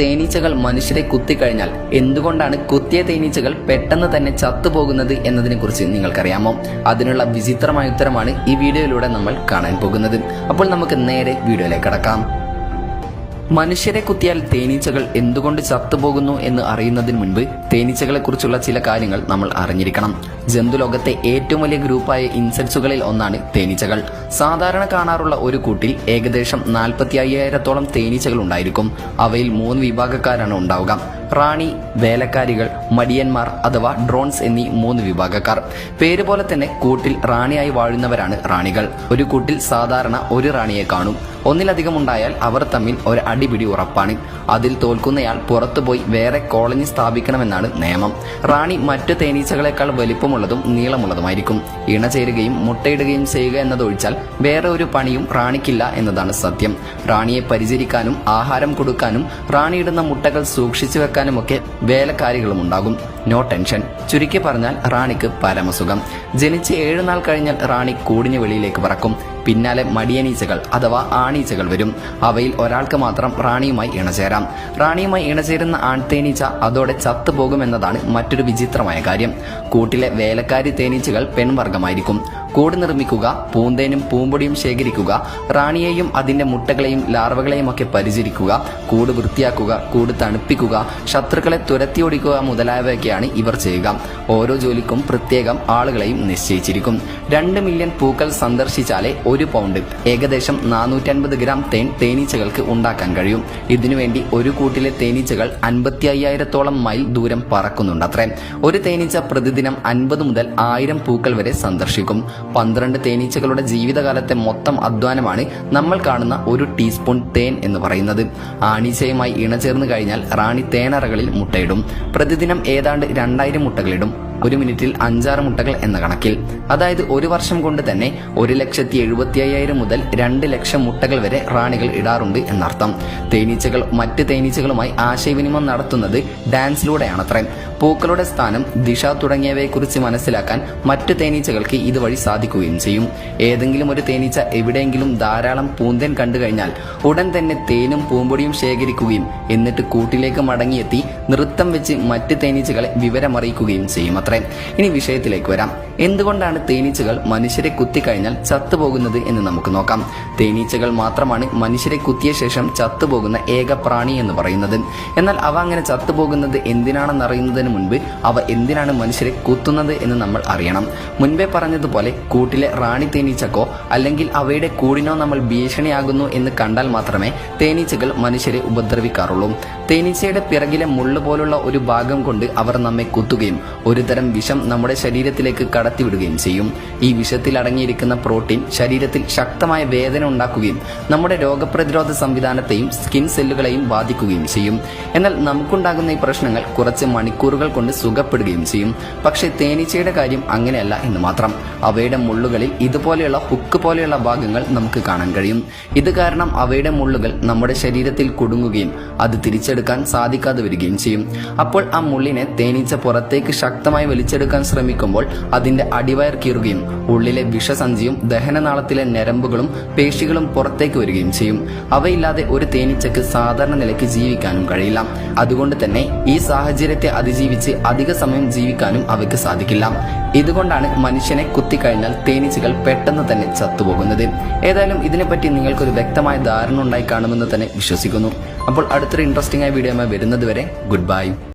തേനീച്ചകൾ മനുഷ്യരെ കുത്തിക്കഴിഞ്ഞാൽ എന്തുകൊണ്ടാണ് കുത്തിയ തേനീച്ചകൾ പെട്ടെന്ന് തന്നെ ചത്തുപോകുന്നത് എന്നതിനെക്കുറിച്ച് നിങ്ങൾക്കറിയാമോ? അതിനുള്ള വിചിത്രമായ ഉത്തരമാണ് ഈ വീഡിയോയിലൂടെ നമ്മൾ കാണാൻ പോകുന്നത്. അപ്പോൾ നമുക്ക് നേരെ വീഡിയോയിലേക്ക് കടക്കാം. മനുഷ്യരെ കുത്തിയാൽ തേനീച്ചകൾ എന്തുകൊണ്ട് ചത്തുപോകുന്നു എന്ന് അറിയുന്നതിന് മുൻപ് തേനീച്ചകളെ കുറിച്ചുള്ള ചില കാര്യങ്ങൾ നമ്മൾ അറിഞ്ഞിരിക്കണം. ജന്തുലോകത്തെ ഏറ്റവും വലിയ ഗ്രൂപ്പായ ഇൻസെക്ട്സുകളിൽ ഒന്നാണ് തേനീച്ചകൾ. സാധാരണ കാണാറുള്ള ഒരു കൂട്ടിൽ ഏകദേശം നാൽപ്പത്തി അയ്യായിരത്തോളം തേനീച്ചകൾ ഉണ്ടായിരിക്കും. അവയിൽ മൂന്ന് വിഭാഗക്കാരാണ് ഉണ്ടാവുക. റാണി വേലക്കാരികൾ മടിയന്മാർ അഥവാ ഡ്രോൺസ് എന്നീ മൂന്ന് വിഭാഗക്കാർ. പേര് പോലെ തന്നെ കൂട്ടിൽ റാണിയായി വാഴുന്നവരാണ് റാണികൾ. ഒരു കൂട്ടിൽ സാധാരണ ഒരു റാണിയെ കാണും. ഒന്നിലധികം ഉണ്ടായാൽ അവർ തമ്മിൽ ഒരു അടിപിടി ഉറപ്പാണ്. അതിൽ തോൽക്കുന്നയാൾ പുറത്തുപോയി വേറെ കോളനി സ്ഥാപിക്കണമെന്നാണ് നിയമം. റാണി മറ്റു തേനീച്ചകളെക്കാൾ വലിപ്പമുള്ളതും നീളമുള്ളതുമായിരിക്കും. ഇണചേരുകയും മുട്ടയിടുകയും ചെയ്യുക എന്നതൊഴിച്ചാൽ വേറെ ഒരു പണിയും റാണിക്കില്ല എന്നതാണ് സത്യം. റാണിയെ പരിചരിക്കാനും ആഹാരം കൊടുക്കാനും റാണിയിടുന്ന മുട്ടകൾ സൂക്ഷിച്ചു വെക്കാനുമൊക്കെ വേലക്കാരികളും ഉണ്ടാകും. No tension. ചുരുക്കി പറഞ്ഞാൽ റാണിക്ക് പരമസുഖം. ജനിച്ച് ഏഴുനാൾ കഴിഞ്ഞാൽ റാണി കൂടിന് വെളിയിലേക്ക് പറക്കും. പിന്നാലെ മടിയനീച്ചകൾ അഥവാ ആണീച്ചകൾ വരും. അവയിൽ ഒരാൾക്ക് മാത്രം റാണിയുമായി ഇണചേരാം. റാണിയുമായി ഇണചേരുന്ന ആൺതേനീച്ച അതോടെ ചത്തുപോകുമെന്നതാണ് മറ്റൊരു വിചിത്രമായ കാര്യം. കൂട്ടിലെ വേലക്കാരി തേനീച്ചകൾ പെൺവർഗമായിരിക്കും കൂട് നിർമ്മിക്കുക പൂന്തേനും പൂമ്പൊടിയും ശേഖരിക്കുക റാണിയെയും അതിന്റെ മുട്ടകളെയും ലാർവകളെയും ഒക്കെ പരിചരിക്കുക കൂട് വൃത്തിയാക്കുക കൂട് തണുപ്പിക്കുക ശത്രുക്കളെ തുരത്തി ഓടിക്കുക മുതലായവയൊക്കെയാണ് ഇവർ ചെയ്യുക. ഓരോ ജോലിക്കും പ്രത്യേകം ആളുകളെയും നിശ്ചയിച്ചിരിക്കും. രണ്ട് മില്യൺ പൂക്കൾ സന്ദർശിച്ചാലേ ഒരു പൗണ്ട് ഏകദേശം നാനൂറ്റൻപത് ഗ്രാം തേൻ തേനീച്ചകൾക്ക് ഉണ്ടാക്കാൻ കഴിയും. ഇതിനുവേണ്ടി ഒരു കൂട്ടിലെ തേനീച്ചകൾ അൻപത്തി അയ്യായിരത്തോളം മൈൽ ദൂരം പറക്കുന്നുണ്ടത്രേ ഒരു തേനീച്ച പ്രതിദിനം അൻപത് മുതൽ ആയിരം പൂക്കൾ വരെ സന്ദർശിക്കും. പന്ത്രണ്ട് തേനീച്ചകളുടെ ജീവിതകാലത്തെ മൊത്തം അധ്വാനമാണ് നമ്മൾ കാണുന്ന ഒരു ടീസ്പൂൺ തേൻ എന്ന് പറയുന്നത്. ആണീച്ചയുമായി ഇണചേർന്ന് കഴിഞ്ഞാൽ റാണി തേനറകളിൽ മുട്ടയിടും. പ്രതിദിനം ഏതാണ്ട് രണ്ടായിരം മുട്ടകളിടും. ഒരു മിനിറ്റിൽ അഞ്ചാറ് മുട്ടകൾ എന്ന കണക്കിൽ. അതായത് ഒരു വർഷം കൊണ്ട് തന്നെ ഒരു ലക്ഷത്തി എഴുപത്തി അയ്യായിരം മുതൽ രണ്ട് ലക്ഷം മുട്ടകൾ വരെ റാണികൾ ഇടാറുണ്ട് എന്നർത്ഥം. തേനീച്ചകൾ മറ്റ് തേനീച്ചകളുമായി ആശയവിനിമയം നടത്തുന്നത് ഡാൻസിലൂടെയാണത്രേ. പൂക്കളുടെ സ്ഥാനം ദിശ തുടങ്ങിയവയെക്കുറിച്ച് മനസ്സിലാക്കാൻ മറ്റു തേനീച്ചകൾക്ക് ഇതുവഴി സാധിക്കുകയും ചെയ്യും. ഏതെങ്കിലും ഒരു തേനീച്ച എവിടെയെങ്കിലും ധാരാളം പൂന്തേൻ കണ്ടു കഴിഞ്ഞാൽ ഉടൻ തന്നെ തേനും പൂമ്പൊടിയും ശേഖരിക്കുകയും എന്നിട്ട് കൂട്ടിലേക്ക് മടങ്ങിയെത്തി നൃത്തം വെച്ച് മറ്റ് തേനീച്ചകളെ വിവരമറിയിക്കുകയും ചെയ്യും. അത്രേ. ഇനി വിഷയത്തിലേക്ക് വരാം. എന്തുകൊണ്ടാണ് തേനീച്ചകൾ മനുഷ്യരെ കുത്തിക്കഴിഞ്ഞാൽ ചത്തുപോകുന്നത് എന്ന് നമുക്ക് നോക്കാം. തേനീച്ചകൾ മാത്രമാണ് മനുഷ്യരെ കുത്തിയ ശേഷം ചത്തുപോകുന്ന ഏക പ്രാണി എന്ന് പറയുന്നത്. എന്നാൽ അവ അങ്ങനെ ചത്തുപോകുന്നത് എന്തിനാണെന്ന് അറിയുന്നതിന് മുൻപ് അവ എന്തിനാണ് മനുഷ്യരെ കുത്തുന്നത് എന്ന് നമ്മൾ അറിയണം. മുൻപേ പറഞ്ഞതുപോലെ കൂട്ടിലെ റാണി തേനീച്ചക്കോ അല്ലെങ്കിൽ അവയുടെ കൂടിനോ നമ്മൾ ഭീഷണിയാകുന്നു എന്ന് കണ്ടാൽ മാത്രമേ തേനീച്ചകൾ മനുഷ്യരെ ഉപദ്രവിക്കാറുള്ളൂ. തേനീച്ചയുടെ പിറകിലെ മുള്ളു പോലുള്ള ഒരു ഭാഗം കൊണ്ട് അവർ നമ്മെ കുത്തുകയും ഒരുതരം വിഷം നമ്മുടെ ശരീരത്തിലേക്ക് കടത്തിവിടുകയും ചെയ്യും. ഈ വിഷത്തിൽ അടങ്ങിയിരിക്കുന്ന പ്രോട്ടീൻ ശരീരത്തിൽ ശക്തമായ വേദന ഉണ്ടാക്കുകയും നമ്മുടെ രോഗപ്രതിരോധ സംവിധാനത്തെയും സ്കിൻ സെല്ലുകളെയും ബാധിക്കുകയും ചെയ്യും. എന്നാൽ നമുക്കുണ്ടാകുന്ന ഈ പ്രശ്നങ്ങൾ കുറച്ച് മണിക്കൂറുകൾ കൊണ്ട് സുഖപ്പെടുകയും ചെയ്യും. പക്ഷേ തേനീച്ചയുടെ കാര്യം അങ്ങനെയല്ല എന്ന് മാത്രം. അവയുടെ മുള്ളുകളിൽ ഇതുപോലെയുള്ള ഹുക്ക് പോലെയുള്ള ഭാഗങ്ങൾ നമുക്ക് കാണാൻ കഴിയും. ഇത് കാരണം അവയുടെ മുള്ളുകൾ നമ്മുടെ ശരീരത്തിൽ കുടുങ്ങുകയും അത് തിരിച്ചെടുക്കാൻ സാധിക്കാതെ വരികയും ചെയ്യും. അപ്പോൾ ആ മുള്ളിനെ തേനീച്ച പുറത്തേക്ക് ശക്തമായി വലിച്ചെടുക്കാൻ ശ്രമിക്കുമ്പോൾ അതിന്റെ അടിവയർ കീറുകയും ഉള്ളിലെ വിഷസഞ്ചിയും ദഹനനാളത്തിലെ ഞരമ്പുകളും പേശികളും പുറത്തേക്ക് വരികയും ചെയ്യും. അവയില്ലാതെ ഒരു തേനീച്ചക്ക് സാധാരണ നിലയ്ക്ക് ജീവിക്കാനും കഴിയില്ല. അതുകൊണ്ട് തന്നെ ഈ സാഹചര്യത്തെ അതിജീവിച്ച് അധിക സമയം ജീവിക്കാനും അവയ്ക്ക് സാധിക്കില്ല. ഇതുകൊണ്ടാണ് മനുഷ്യനെ കുത്തിക്കഴിഞ്ഞാൽ തേനീച്ചകൾ പെട്ടെന്ന് തന്നെ ചത്തുപോകുന്നത്. ഏതായാലും ഇതിനെപ്പറ്റി നിങ്ങൾക്കൊരു വ്യക്തമായ ധാരണ ഉണ്ടായി കാണുമെന്ന് തന്നെ വിശ്വസിക്കുന്നു. അപ്പോൾ അടുത്തൊരു ഇൻട്രസ്റ്റിംഗ് ആയ വീഡിയോ വരുന്നത് വരെ ഗുഡ് ബൈ.